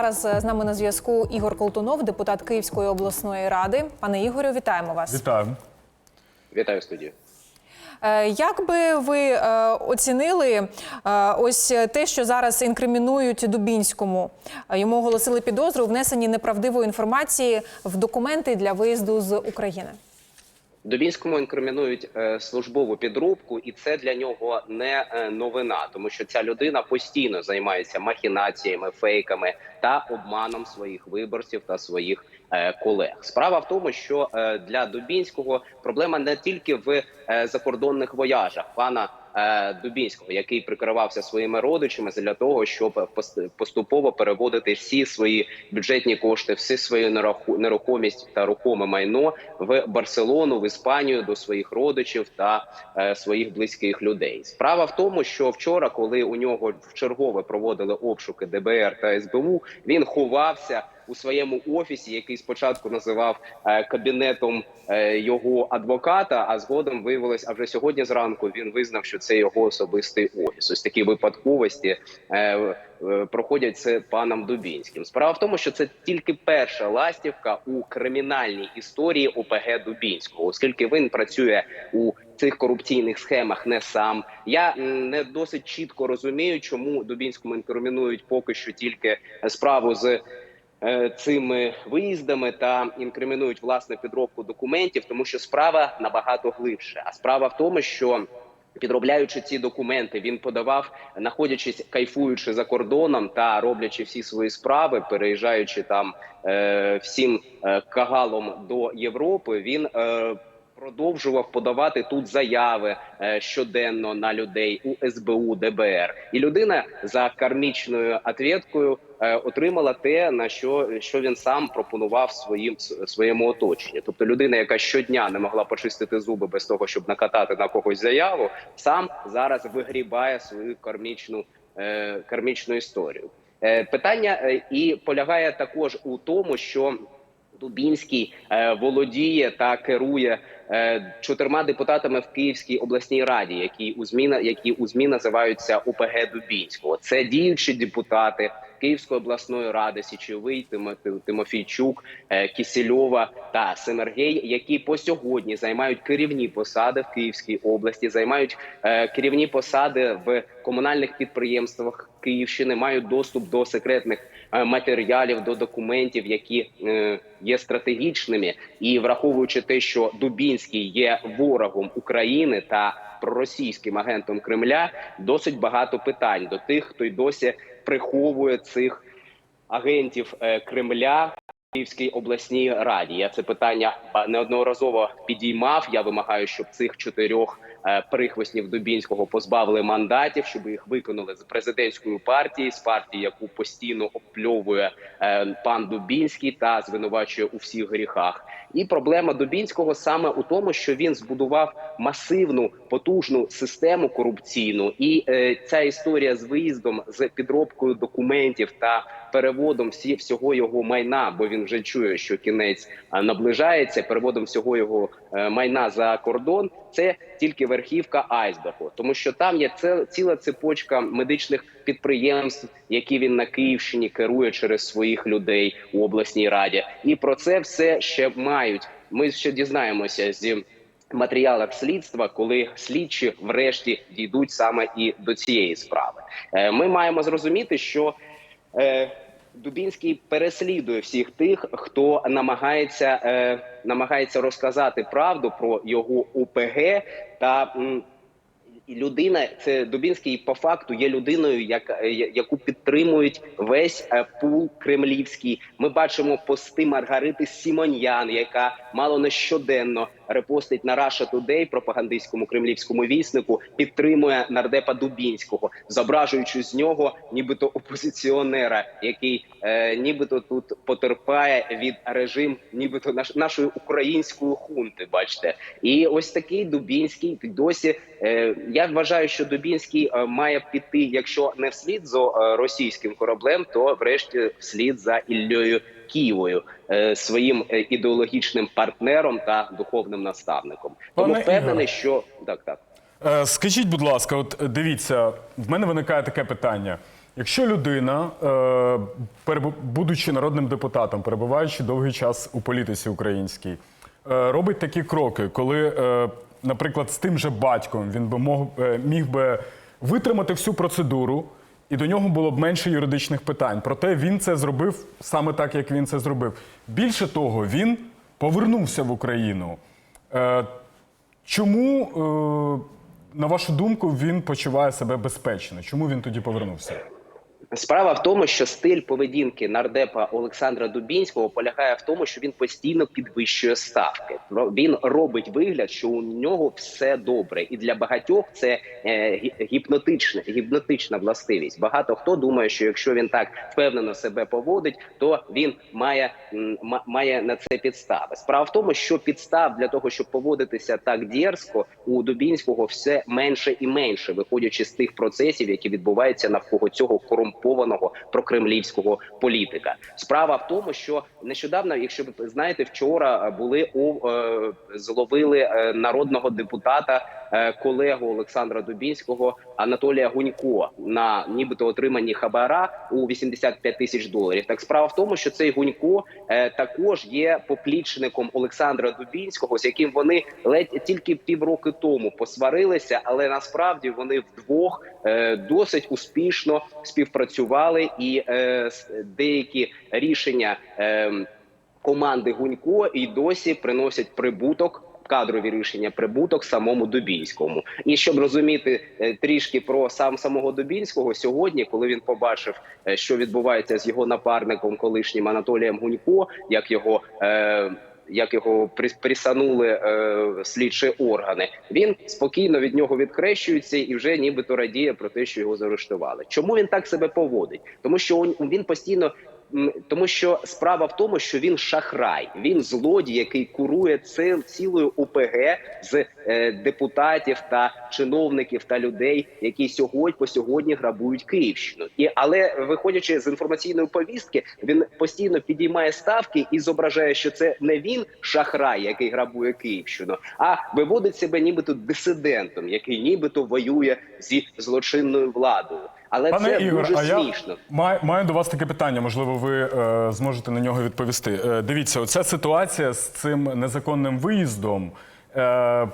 Зараз е, з нами на зв'язку Ігор Колтунов, депутат Київської обласної ради. Пане Ігорю, вітаємо вас. Вітаю. Вітаю студію. Е, Як би ви е, оцінили ось те, що зараз інкримінують Дубінському? Йому оголосили підозру у внесенні неправдивої інформації в документи для виїзду з України. Дубінському інкримінують е, службову підробку, і це для нього не е, новина, тому що ця людина постійно займається махінаціями, фейками та обманом своїх виборців та своїх е, колег. Справа в тому, що е, для Дубінського проблема не тільки в е, закордонних вояжах пана. Е, Дубінського, який прикривався своїми родичами для того, щоб пос- поступово переводити всі свої бюджетні кошти, всі свою нерухомість та рухоме майно в Барселону, в Іспанію до своїх родичів та е, своїх близьких людей. Справа в тому, що вчора, коли у нього вчергове проводили обшуки ДБР та СБУ, він ховався у своєму офісі, який спочатку називав е, кабінетом е, його адвоката. А згодом виявилось, а вже сьогодні зранку він визнав, що це його особистий офіс. Ось такі випадковості е, проходять це паном Дубінським. Справа в тому, що це тільки перша ластівка у кримінальній історії ОПГ Дубінського, оскільки він працює у цих корупційних схемах не сам. Я не досить чітко розумію, чому Дубінському інкримінують поки що тільки справу з. Е, Цими виїздами та інкримінують власне підробку документів, тому що справа набагато глибше. А справа в тому, що підробляючи ці документи, він подавав, знаходячись кайфуючи за кордоном та роблячи всі свої справи, переїжджаючи там е, всім е, кагалом до Європи. Він е, продовжував подавати тут заяви е, щоденно на людей у СБУ, ДБР, і людина за кармічною ответкою е, отримала те, на що, що він сам пропонував своїм своєму оточенню. Тобто людина, яка щодня не могла почистити зуби без того, щоб накатати на когось заяву, сам зараз вигрібає свою кармічну, е, кармічну історію. Питання і полягає також у тому, що Дубінський е, володіє та керує е, чотирма депутатами в Київській обласній раді, які у ЗМІ, на- які у ЗМІ називаються ОПГ Дубінського. Це діючі депутати Київської обласної ради Січовий, Тимо- Тимофійчук, е, Кісельова та Семергей, які по сьогодні займають керівні посади в Київській області, займають керівні посади в комунальних підприємствах Київщини, мають доступ до секретних матеріалів, до документів, які е, є стратегічними, і враховуючи те, що Дубінський є ворогом України та проросійським агентом Кремля, досить багато питань до тих, хто й досі приховує цих агентів е, Кремля. Київській обласній раді я це питання неодноразово підіймав. Я вимагаю, щоб цих чотирьох е, прихвостнів Дубінського позбавили мандатів, щоб їх виконали з президентської партії, з партії, яку постійно опльовує е, пан Дубінський та звинувачує у всіх гріхах. І проблема Дубінського саме у тому, що він збудував масивну потужну систему корупційну, і е, ця історія з виїздом, з підробкою документів та переводом всі всього його майна, бо він вже чує, що кінець наближається. Переводом всього його е, майна за кордон. Це тільки верхівка айсбергу, тому що там є ціла цепочка медичних підприємств, які він на Київщині керує через своїх людей у обласній раді, і про це все ще мають. Ми ще дізнаємося зі матеріалах слідства, коли слідчі врешті дійдуть саме і до цієї справи. Е, Ми маємо зрозуміти, що е, Дубінський переслідує всіх тих, хто намагається, е, намагається розказати правду про його ОПГ та. м, людина, це Дубінський по факту є людиною, яка е, яку підтримують весь е, пул кремлівський. Ми бачимо пости Маргарити Сімоньян, яка мало не щоденно репостить на Russia Today, пропагандистському кремлівському віснику, підтримує нардепа Дубінського, зображуючи з нього, нібито опозиціонера, який е, нібито тут потерпає від режим, нібито наш, нашої української хунти. Бачите, і ось такий Дубінський досі. Е, я вважаю, що Дубінський е, має піти, якщо не вслід за е, російським кораблем, то врешті вслід за Іллею Києвою, е, своїм ідеологічним партнером та духовним наставником. Тому впевнений, що так, так. Скажіть, будь ласка, от дивіться, в мене виникає таке питання. Якщо людина, будучи народним депутатом, перебуваючи довгий час у політиці українській, робить такі кроки, коли, наприклад, з тим же батьком він би мог, е, міг би витримати всю процедуру, і до нього було б менше юридичних питань. Проте він це зробив саме так, як він це зробив. Більше того, він повернувся в Україну. Е, Чому, е, на вашу думку, він почуває себе безпечно? Чому він тоді повернувся? Справа в тому, що стиль поведінки нардепа Олександра Дубінського полягає в тому, що він постійно підвищує ставки. Він робить вигляд, що у нього все добре, і для багатьох це е, гіпнотична, гіпнотична властивість. Багато хто думає, що якщо він так впевнено себе поводить, то він має, має на це підстави. Справа в тому, що підстав для того, щоб поводитися так дерзко, у Дубінського все менше і менше, виходячи з тих процесів, які відбуваються навколо цього корумпованого прокремлівського політика. Справа в тому, що нещодавно, якщо ви знаєте, вчора були у е, зловили е, народного депутата е, колегу Олександра Дубінського Анатолія Гунько на нібито отриманні хабара у 85 тисяч доларів. Так справа в тому, що цей Гунько е, також є поплічником Олександра Дубінського, з яким вони ледь тільки півроку тому посварилися, але насправді вони вдвох досить успішно співпрацювали, і деякі рішення е, команди Гунько і досі приносять прибуток. Кадрові рішення прибуток самому Дубінському, і щоб розуміти е, трішки про сам самого Дубінського сьогодні, коли він побачив, е, що відбувається з його напарником, колишнім Анатолієм Гунько, як його е, як його прис- присанули е, слідчі органи, він спокійно від нього відхрещується і вже нібито радіє про те, що його заарештували. Чому він так себе поводить? Тому що він постійно. Тому що справа в тому, що він шахрай, він злодій, який курує цил, цілою ОПГ з е, депутатів та чиновників та людей, які сьогодні по сьогодні грабують Київщину. І але виходячи з інформаційної повістки, він постійно підіймає ставки і зображає, що це не він шахрай, який грабує Київщину, а виводить себе нібито дисидентом, який нібито воює зі злочинною владою. Але Пане це Ігор, дуже а я смішно. маю, маю до вас таке питання. Можливо, ви е, зможете на нього відповісти. Е, дивіться, оця ситуація з цим незаконним виїздом. Е,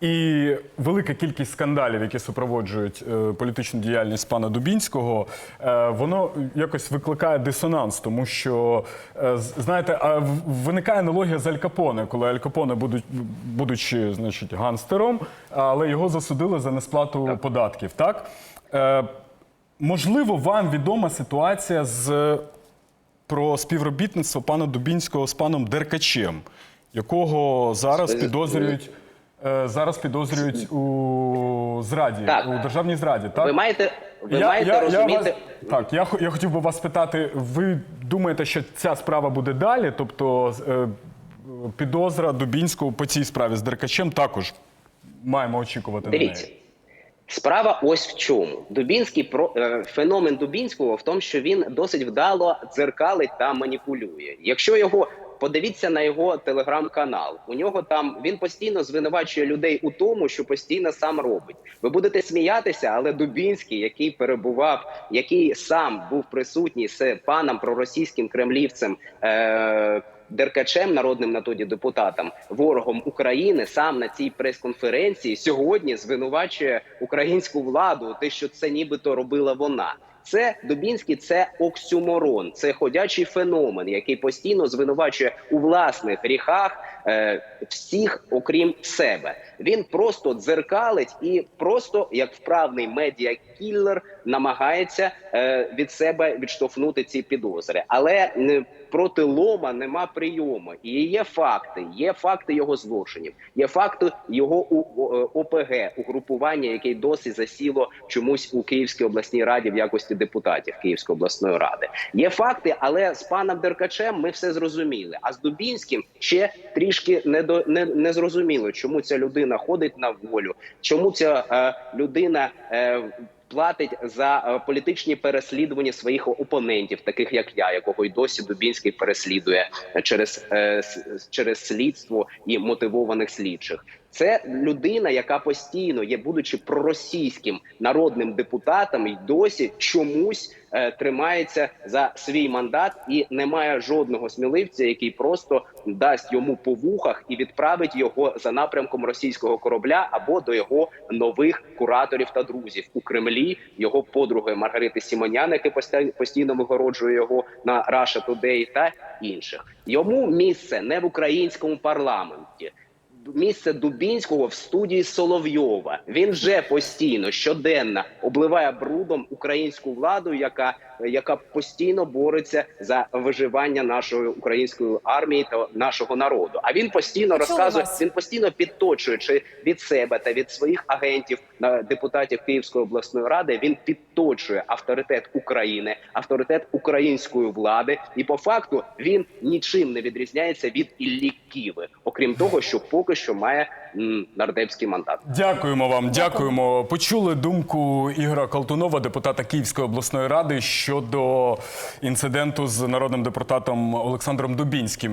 і велика кількість скандалів, які супроводжують е, політичну діяльність пана Дубінського, е, воно якось викликає дисонанс, тому що е, знаєте, а виникає аналогія з Аль Капоне, коли Аль Капоне, будуть, будучи значить, ганстером, але його засудили за несплату податків. Так Е, можливо, вам відома ситуація з про співробітництво пана Дубінського з паном Деркачем, якого зараз підозрюють. е, Зараз підозрюють у зраді, Так. у державній зраді. Так Ви маєте ви маєте розуміти. вас, так, я, я хотів би вас спитати, ви думаєте, що ця справа буде далі? Тобто е, підозра Дубінського по цій справі з Деркачем також маємо очікувати Дивіться. на неї. Справа ось в чому. Дубінський про е, феномен Дубінського в тому, що він досить вдало дзеркалить та маніпулює. Якщо його подивіться на його телеграм-канал, у нього там він постійно звинувачує людей у тому, що постійно сам робить. Ви будете сміятися, але Дубінський, який перебував, який сам був присутній з паном проросійським кремлівцем. Е- Деркачем, народним на тоді депутатом, ворогом України, сам на цій прес-конференції сьогодні звинувачує українську владу, те, що це нібито робила вона. Це Дубінський, це оксюморон, це ходячий феномен, який постійно звинувачує у власних гріхах е, всіх, окрім себе. Він просто дзеркалить і просто як вправний медіакіллер намагається е, від себе відштовхнути ці підозри, але е, проти лома нема прийому. І є факти, є факти його злочинів, є факти його у е, ОПГ, угрупування, яке досі засіло чомусь у Київській обласній раді в якості депутатів Київської обласної ради. Є факти, але з паном Деркачем ми все зрозуміли. А з Дубінським ще трішки не до не, не зрозуміло, чому ця людина ходить на волю, чому ця е, людина. Е, Платить за е, політичні переслідування своїх опонентів, таких як я, якого й досі Дубінський переслідує через, е, через слідство і мотивованих слідчих. Це людина, яка постійно є, будучи проросійським народним депутатом, і досі чомусь е, тримається за свій мандат і немає жодного сміливця, який просто дасть йому по вухах і відправить його за напрямком російського корабля або до його нових кураторів та друзів у Кремлі, його подруги Маргарити Сімонян, який постійно- вигороджує його на Russia Today та інших. Йому місце не в українському парламенті. Місце Дубінського в студії Соловйова. Він вже постійно щоденно обливає брудом українську владу, яка, яка постійно бореться за виживання нашої української армії та нашого народу. А він постійно розказує, він постійно підточуючи від себе та від своїх агентів на депутатів Київської обласної ради. Він підточує авторитет України, авторитет української влади, і по факту він нічим не відрізняється від Іллі Ківи, окрім того, що поки що має нардепський мандат. Дякуємо вам, дякуємо. Почули думку Ігора Колтунова, депутата Київської обласної ради, щодо інциденту з народним депутатом Олександром Дубінським.